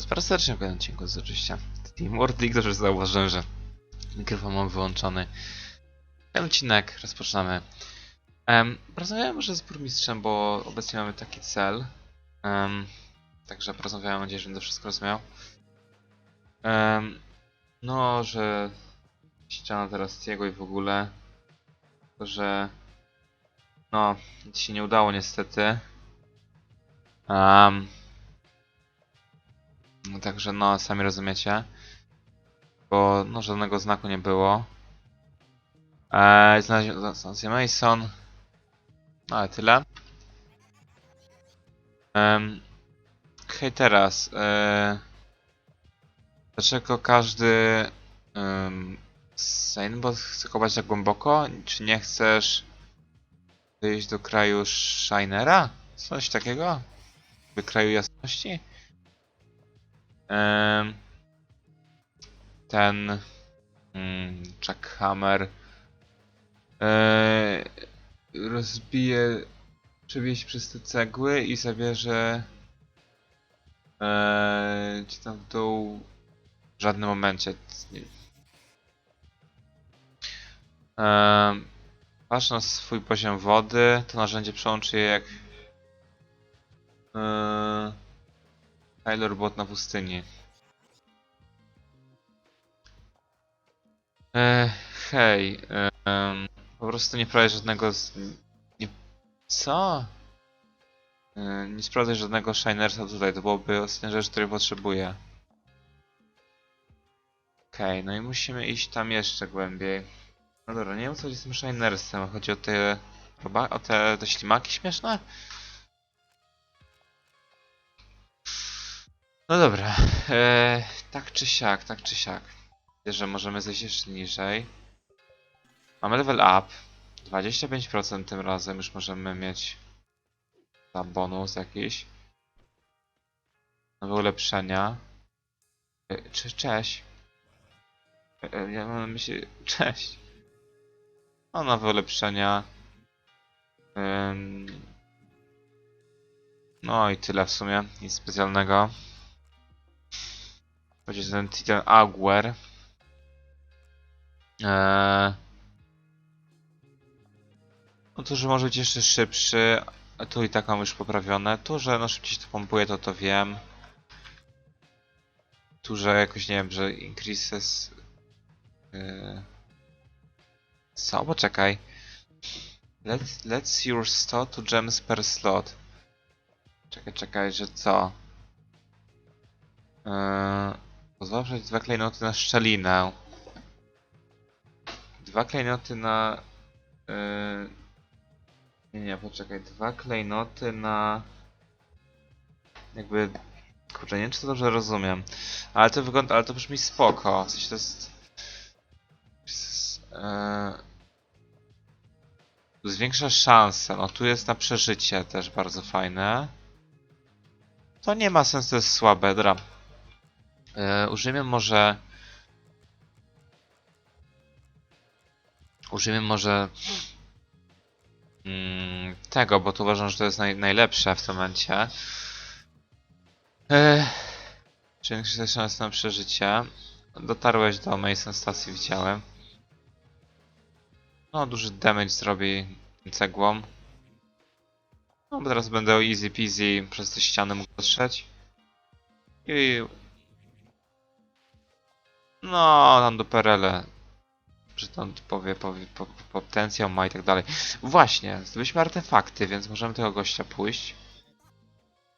was bardzo serdecznie w kolejnym odcinku z oczywiście Team World League. Dobrze zauważyłem, że mikrofon mam wyłączony. Ten odcinek rozpoczynamy. Um, porozmawiałem może z burmistrzem, bo obecnie mamy taki cel. Um, także porozmawiałem, mam nadzieję, że będę wszystko rozumiał. Um, no, że ściana teraz jego i w ogóle. To, że no, nic się nie udało niestety. Um, no także no, sami rozumiecie. Bo no, żadnego znaku nie było. Eee, znalazłem Mason. No ale tyle. Um, Hej teraz. E, dlaczego każdy um, Sainbot chce kopać tak głęboko? Czy nie chcesz wyjść do kraju Shinera? Coś takiego? Do kraju jasności? Ten mm, Jackhammer e, rozbije, przebije się przez te cegły i zabierze e, ci tam w dół w żadnym momencie. Em, patrz na swój poziom wody, to narzędzie przełączy je jak e, Taylor Bot na pustyni. E, hej, po prostu nie sprawdzaj żadnego z... Nie, co? E, nie sprawdzaj żadnego Shinersa tutaj, to byłoby ostatnia rzecz, której potrzebuję. Okej, no i musimy iść tam jeszcze głębiej. No dobra, nie wiem co chodzi z tym Shinersem, chodzi o te... o te, te ślimaki śmieszne? No dobra, eee, tak czy siak, tak czy siak. Widzę, że możemy zejść jeszcze niżej. Mamy level up. 25% tym razem już możemy mieć za bonus jakiś. Nowe ulepszenia. E, Cze cześć. E, e, Ja mam na myśli... Cześć. No, nowe ulepszenia. No i tyle w sumie. Nic specjalnego. Będzie ten Titan Auguer. Eee... No tu, że może być jeszcze szybszy. Tu i tak mam już poprawione. Tu, że no szybciej to pompuje, to to wiem. Tu, że jakoś nie wiem, że increases... Eee... Co? Poczekaj. Let, let's your slot to gems per slot. Czekaj, czekaj, że co? Eee... Pozwala przejść dwa klejnoty na szczelinę. Dwa klejnoty na... Yy... Nie, nie, poczekaj. Dwa klejnoty na... Jakby... Kurczę, nie wiem czy to dobrze rozumiem. Ale to wygląda... Ale to brzmi spoko. W sensie to jest... Zwiększa szanse. No tu jest na przeżycie też bardzo fajne. To nie ma sensu, to jest słabe. Dobra. E, użyjmy może... Użyjmy może... Mm, tego, bo tu uważam, że to jest naj, najlepsze w tym momencie. E, Czyli szansa na przeżycie. Dotarłeś do Mason stacji, widziałem. No, duży damage zrobi cegłą. No, bo teraz będę easy peasy przez te ściany mógł dotrzeć. I no, tam do Perele. Że tam powie, powie po, po, potencjał ma i tak dalej. Właśnie, zdobyliśmy artefakty, więc możemy tego gościa pójść.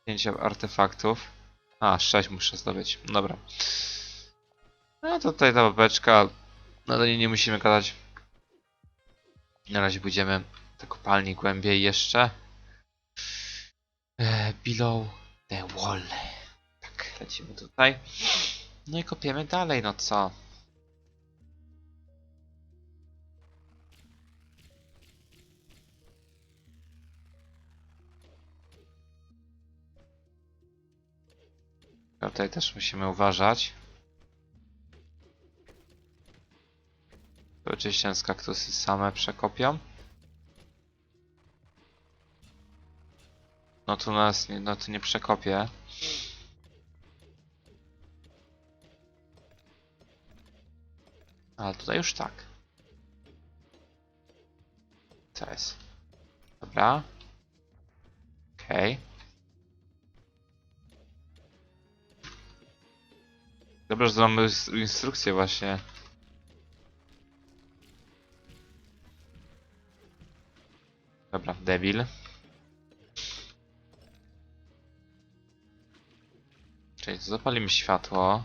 Pięć artefaktów. A, sześć muszę zdobyć. Dobra. No to tutaj ta babeczka. No do niej nie musimy gadać. Na razie pójdziemy do kopalni głębiej jeszcze. E, below the wall. Tak, lecimy tutaj. No i kopiemy dalej, no co? Tutaj też musimy uważać. Oczywiście nas kaktusy same przekopią. No tu nas no tu nie przekopię. Ale tutaj już tak. Co jest? Dobra. Okej. Dobrze, że mamy ins- instrukcję właśnie. Dobra, debil. Czyli zapalimy światło.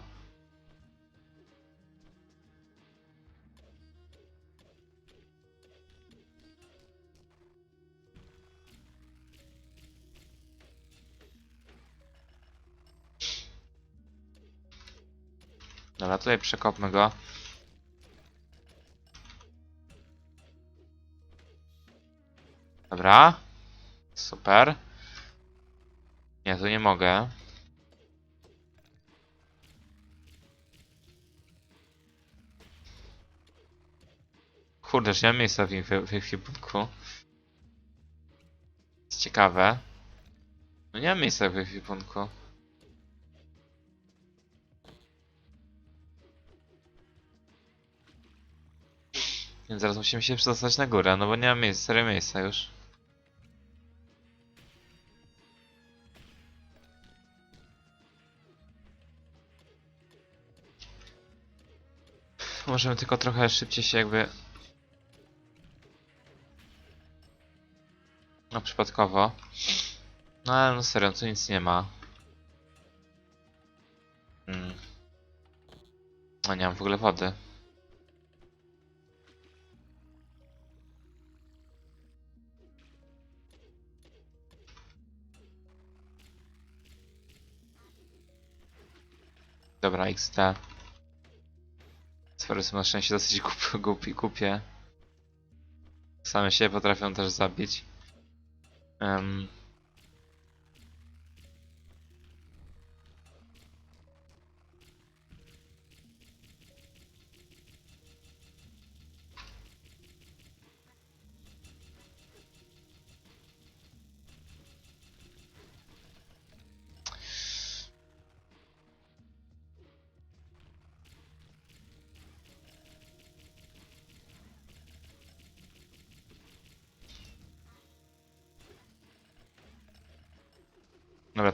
Dobra, tutaj przekopmy go. Dobra. Super. Nie, tu nie mogę. Kurde, że nie mam miejsca w, ekwipunku. Jest ciekawe. No nie mam miejsca w ekwipunku. Więc zaraz musimy się przedostać na górę, no bo nie mam miejsca, serio miejsca już. Możemy tylko trochę szybciej się jakby... No przypadkowo. No ale no serio, tu nic nie ma. Hmm. No nie mam w ogóle wody. Dobra, XT. Sfery są na szczęście dosyć głupi, głupi, głupie. Same się potrafią też zabić. Em.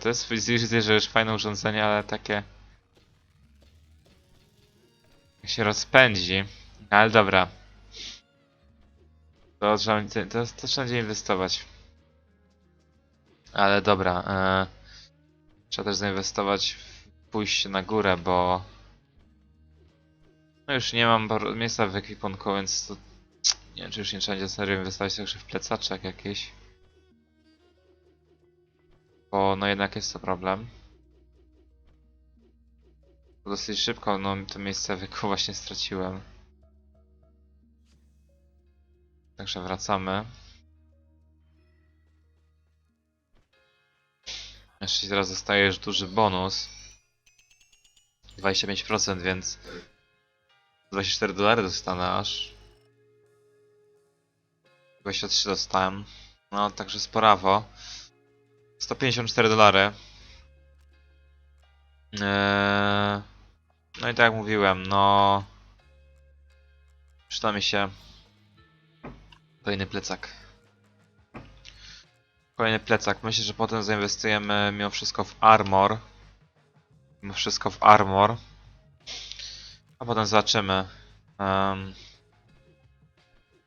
To jest widzę, że już fajne urządzenie, ale takie... Jak się rozpędzi. No, ale dobra. To trzeba, to, to, trzeba będzie inwestować. Ale dobra. E, trzeba też zainwestować w pójście na górę, bo... No już nie mam miejsca w ekwipunku, więc to... Nie wiem, czy już nie trzeba będzie serio inwestować także w plecaczek jakiś. Bo no jednak jest to problem. Dosyć szybko, no to miejsce wieku właśnie straciłem. Także wracamy. Jeszcze teraz zostaje już duży bonus. 25%, więc 24 dolary dostanę aż. 23 dostałem. No, także sporawo. 154 dolary. Eee, no i tak jak mówiłem, no... Przyda mi się kolejny plecak. Kolejny plecak. Myślę, że potem zainwestujemy mimo wszystko w armor. Mimo wszystko w armor. A potem zobaczymy. Um,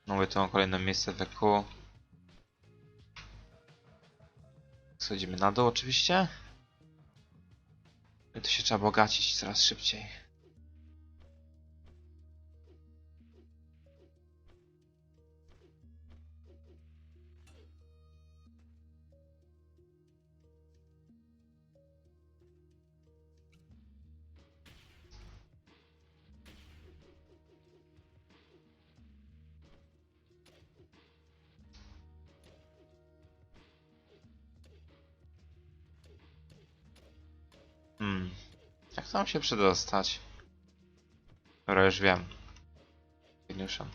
mówię, tu mam kolejne miejsce w EQ. Schodzimy na dół oczywiście. I tu się trzeba bogacić coraz szybciej. Tam się przedostać? Dobra, już wiem. Geniuszem.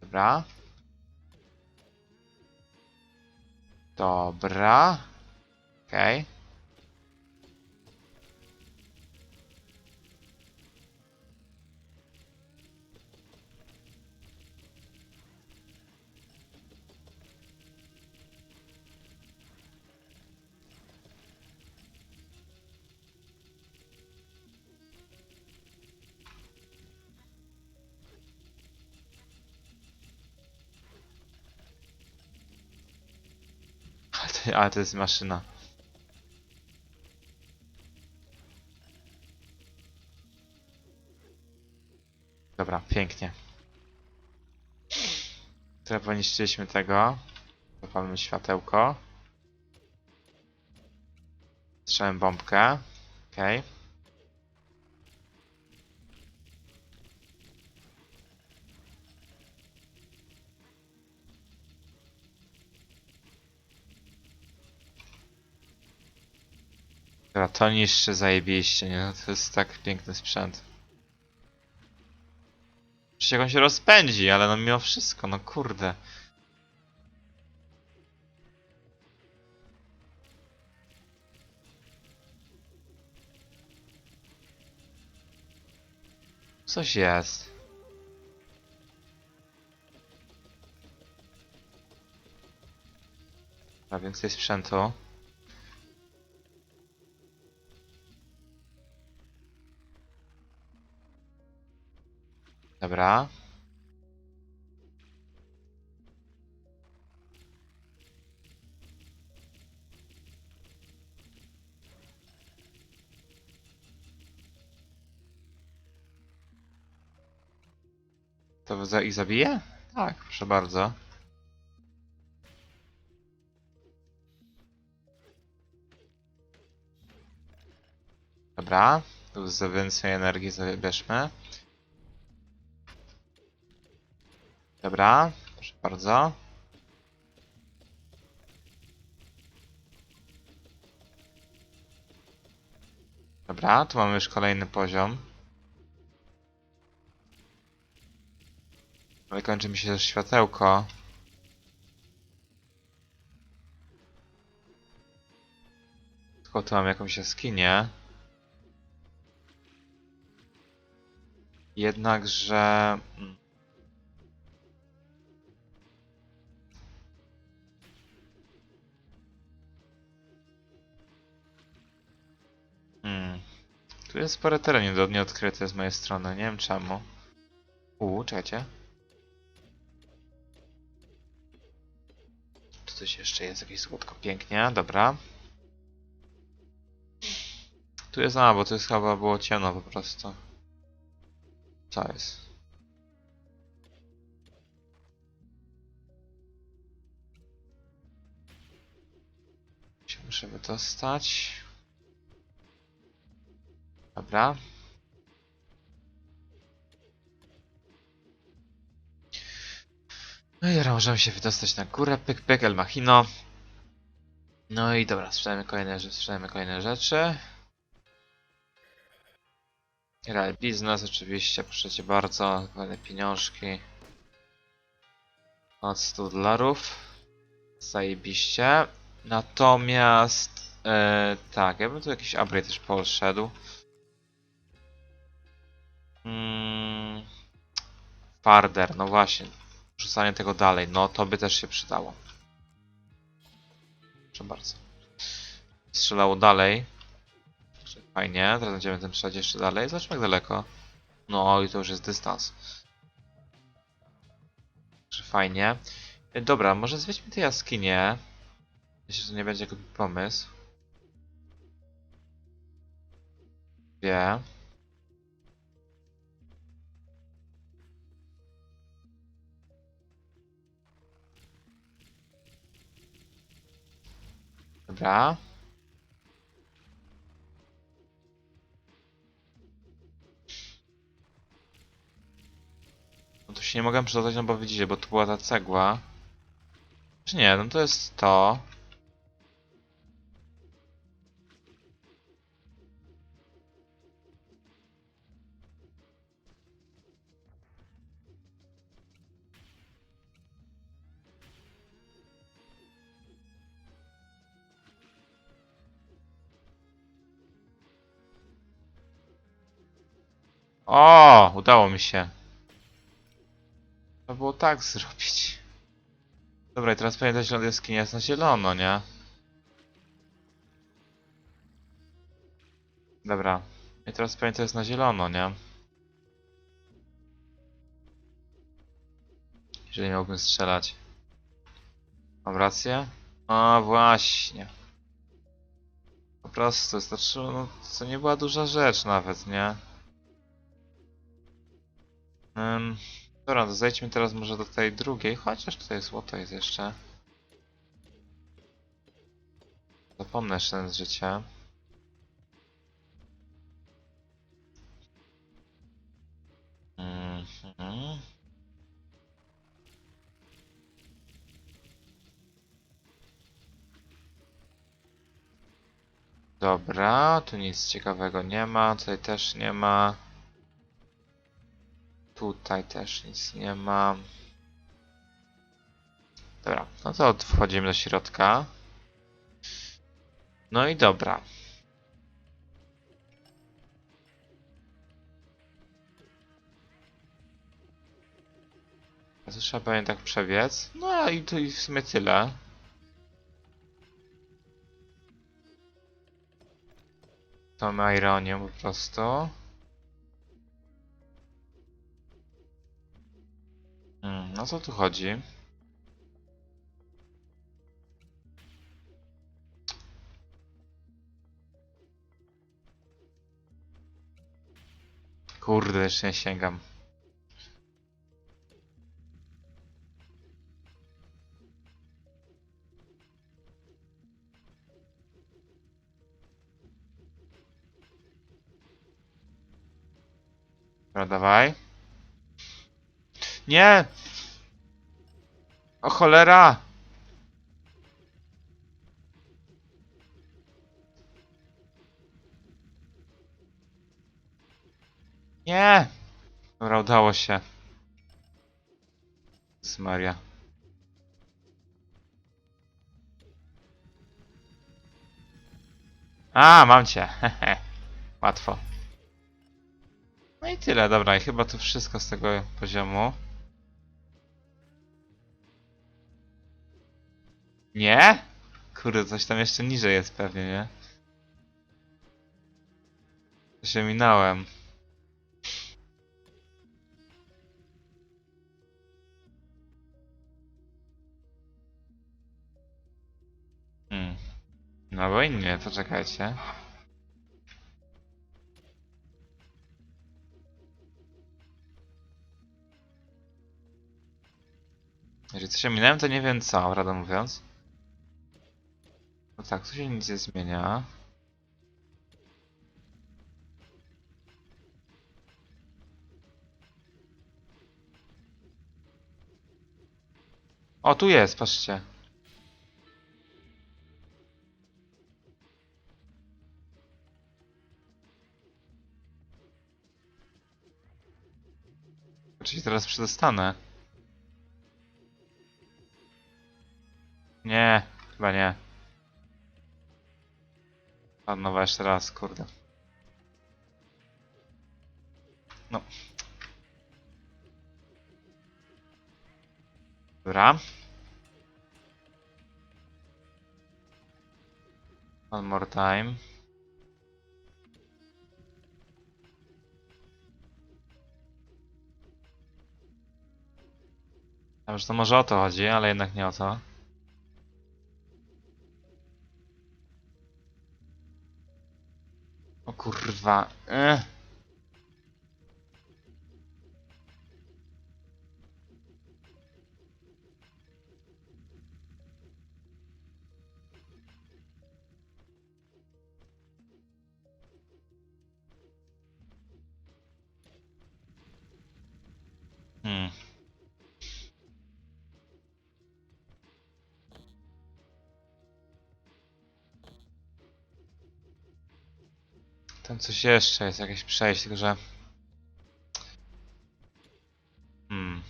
Dobra. Dobra. Okej. Ale to jest maszyna. Dobra, pięknie. Teraz poniszczyliśmy tego. Zapalmy światełko. Strzałem bombkę. Okej. Dobra, to niszczy zajebiście, nie? No To jest tak piękny sprzęt. Przecież jak on się rozpędzi, ale no mimo wszystko, no kurde. Coś jest. A więcej sprzętu. Dobra. To za ich zabije? Tak, proszę bardzo. Dobra, tu za więcej energii zabierzmy. Dobra, proszę bardzo. Dobra, tu mamy już kolejny poziom. Ale kończy mi się też światełko. Tylko tu mam jakąś jaskinię. Jednakże... jest spore teren do nieodkryte z mojej strony, nie wiem czemu. Uuu, czekajcie. Tu coś jeszcze jest, jakieś słodko pięknie, dobra. Tu jest, a, bo to jest chyba było ciemno po prostu. Co jest? Się muszę wydostać. Dobra. No i teraz możemy się wydostać na górę. Pyk, pyk, El Machino. No i dobra, sprzedajemy kolejne, rze- sprzedajemy kolejne rzeczy. Real biznes oczywiście, proszę cię bardzo. Kolejne pieniążki. Od 100 dolarów. Zajebiście. Natomiast... E, tak, ja bym tu jakiś upgrade też poszedł. Mm, farder, no właśnie. Rzucanie tego dalej, no to by też się przydało. Proszę bardzo. Strzelało dalej. Fajnie, teraz będziemy tym strzelać jeszcze dalej. Zobaczmy jak daleko. No i to już jest dystans. Fajnie. E, Dobra, może zwiedźmy te jaskinie. Że to nie będzie głupi pomysł. Wie. Dobra. No tu się nie mogę przydać, no bo widzicie, bo tu była ta cegła. Czy nie, no to jest to. O, udało mi się. To było tak zrobić. Dobra, i teraz pamiętać, że jaskinia jest na zielono, nie? Dobra. I teraz pamiętaj, jest na zielono, nie? Jeżeli miałbym strzelać. Mam rację? O, właśnie. Po prostu, wystarczyło, no, to nie była duża rzecz nawet, nie? Um, dobra, to zejdźmy teraz może do tej drugiej, chociaż tutaj złoto jest jeszcze. Zapomnę życia. Mhm. Dobra, tu nic ciekawego nie ma, tutaj też nie ma. Tutaj też nic nie ma. Dobra, no to wchodzimy do środka. No i dobra. To trzeba pewnie tak przebiec. No i to i w sumie tyle. Ma ironię po prostu. Hmm, no co tu chodzi? Kurde, jeszcze nie sięgam. Dobra, dawaj. Nie! O cholera! Nie! Dobra, udało się. Z Maria. A, mam cię. Łatwo. No i tyle, dobra, i chyba to wszystko z tego poziomu. Nie? Kurde, coś tam jeszcze niżej jest pewnie, nie? To się minąłem. Hmm. No bo innie, to czekajcie. Jeżeli coś się minąłem, to nie wiem co, prawdę mówiąc. No tak, tu się nic nie zmienia. O, tu jest, patrzcie. Czy się teraz przedostanę? Nie, chyba nie. Nowa jeszcze raz, kurde. No. Dobra. One more time. Że to może o to chodzi, ale jednak nie o to. O kurwa. Eh. Hmm. Tam coś jeszcze jest, jakieś przejście, tylko że... Hmm.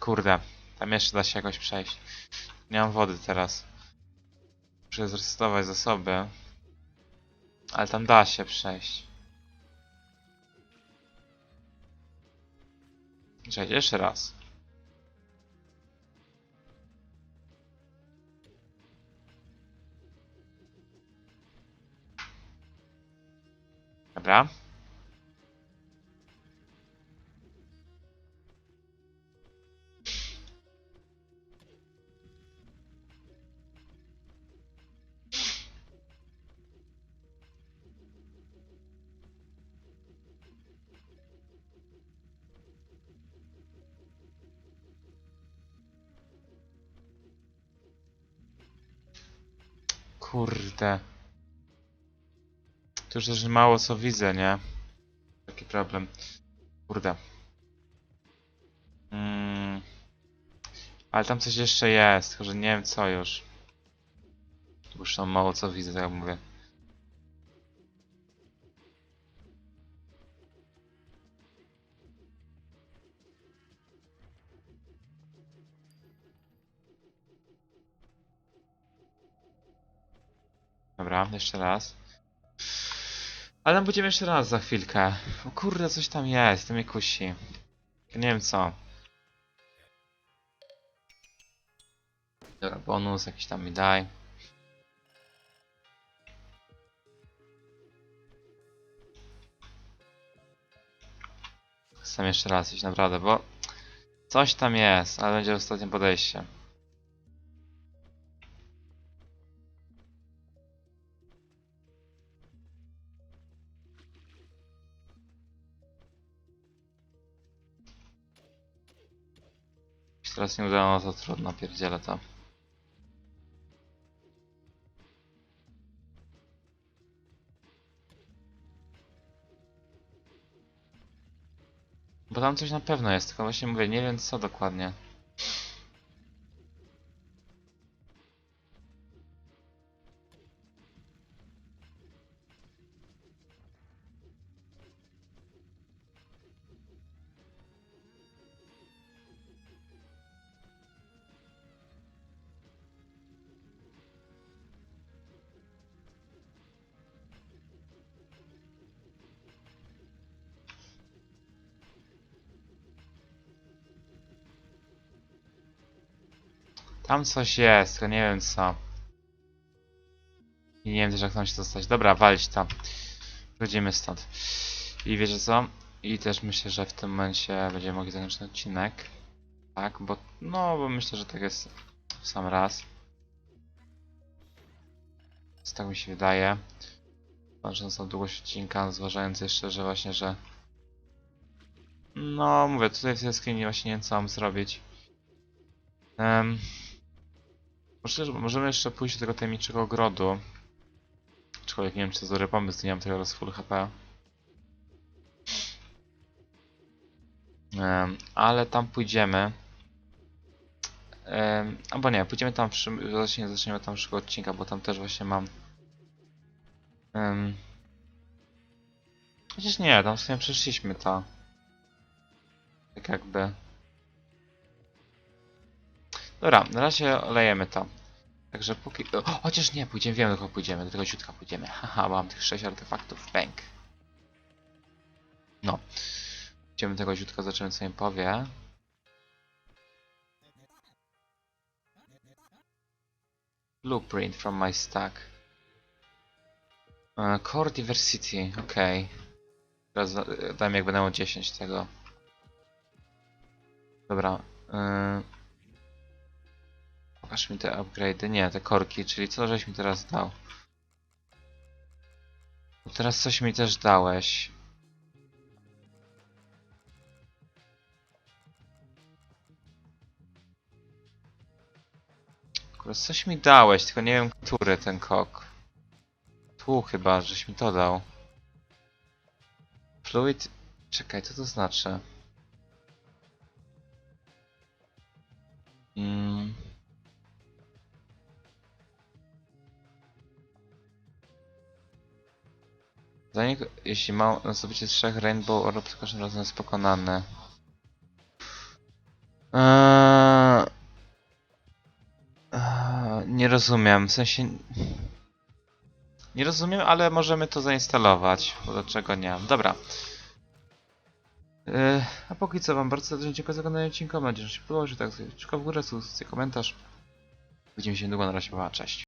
Kurde, tam jeszcze da się jakoś przejść. Nie mam wody teraz. Muszę zresetować zasoby. Ale tam da się przejść. Cześć, jeszcze raz. Dobra. Kurde. Tu już też mało co widzę, nie? Taki problem. Kurde. Mm. Ale tam coś jeszcze jest, tylko że nie wiem co już. Już tam mało co widzę, tak jak mówię. Dobra, jeszcze raz. Ale będziemy jeszcze raz za chwilkę. O kurde, coś tam jest, to mnie kusi. Nie wiem co. Dobra, bonus jakiś tam mi daj. Chcę jeszcze raz iść, naprawdę, bo coś tam jest, ale będzie ostatnie podejście. Teraz nie udało, no to trudno, pierdzielę to. Bo tam coś na pewno jest, tylko właśnie mówię, nie wiem co dokładnie. Tam coś jest, tylko nie wiem co. I nie wiem też jak tam się dostać. Dobra, walić tam. Wyjdziemy stąd. I wiecie co? I też myślę, że w tym momencie będziemy mogli zakończyć odcinek. Tak, bo no, bo myślę, że tak jest w sam raz. Więc tak mi się wydaje. Patrząc na długość odcinka, zważając jeszcze, że właśnie, że... No, mówię, tutaj w tej właśnie nie wiem co mam zrobić. Um, Myślę, że możemy jeszcze pójść do tego tajemniczego ogrodu. Aczkolwiek nie wiem, czy to dobry pomysł, nie mam teraz full HP. Em, ale tam pójdziemy. Um, albo nie, pójdziemy tam, przy, zaczniemy, zaczniemy tam przyszłego odcinka, bo tam też właśnie mam... Um, chociaż nie, tam w sumie przeszliśmy to. Tak jakby... Dobra, na razie olejemy to. Także póki... O, chociaż nie, pójdziemy, wiemy do kogo pójdziemy, do tego źródła pójdziemy. Haha, mam tych 6 artefaktów, bank. No. Do tego źródła, zobaczymy co im powie. Blueprint from my stack. E, core diversity, okej. Teraz da- dajmy jak będę miał 10 tego. Dobra. e, Pokaż mi te upgrade'y. Nie, te korki, czyli co żeś mi teraz dał? Bo teraz coś mi też dałeś. Kurde, coś mi dałeś, tylko nie wiem, który ten kok. Tu chyba, żeś mi to dał. Fluid... Czekaj, co to znaczy? Jeśli ma zdobycie trzech Rainbow Orb, to każdym razem jest pokonany. Eee... Eee, nie rozumiem, w sensie... Nie rozumiem, ale możemy to zainstalować, bo dlaczego nie? Dobra. Eee, a póki co wam bardzo dziękuję za oglądanie odcinka, mam nadzieję, że się podobało, że tak, kciuka w górę, subskrypcję, komentarz. Widzimy się niedługo, na razie, pa, cześć.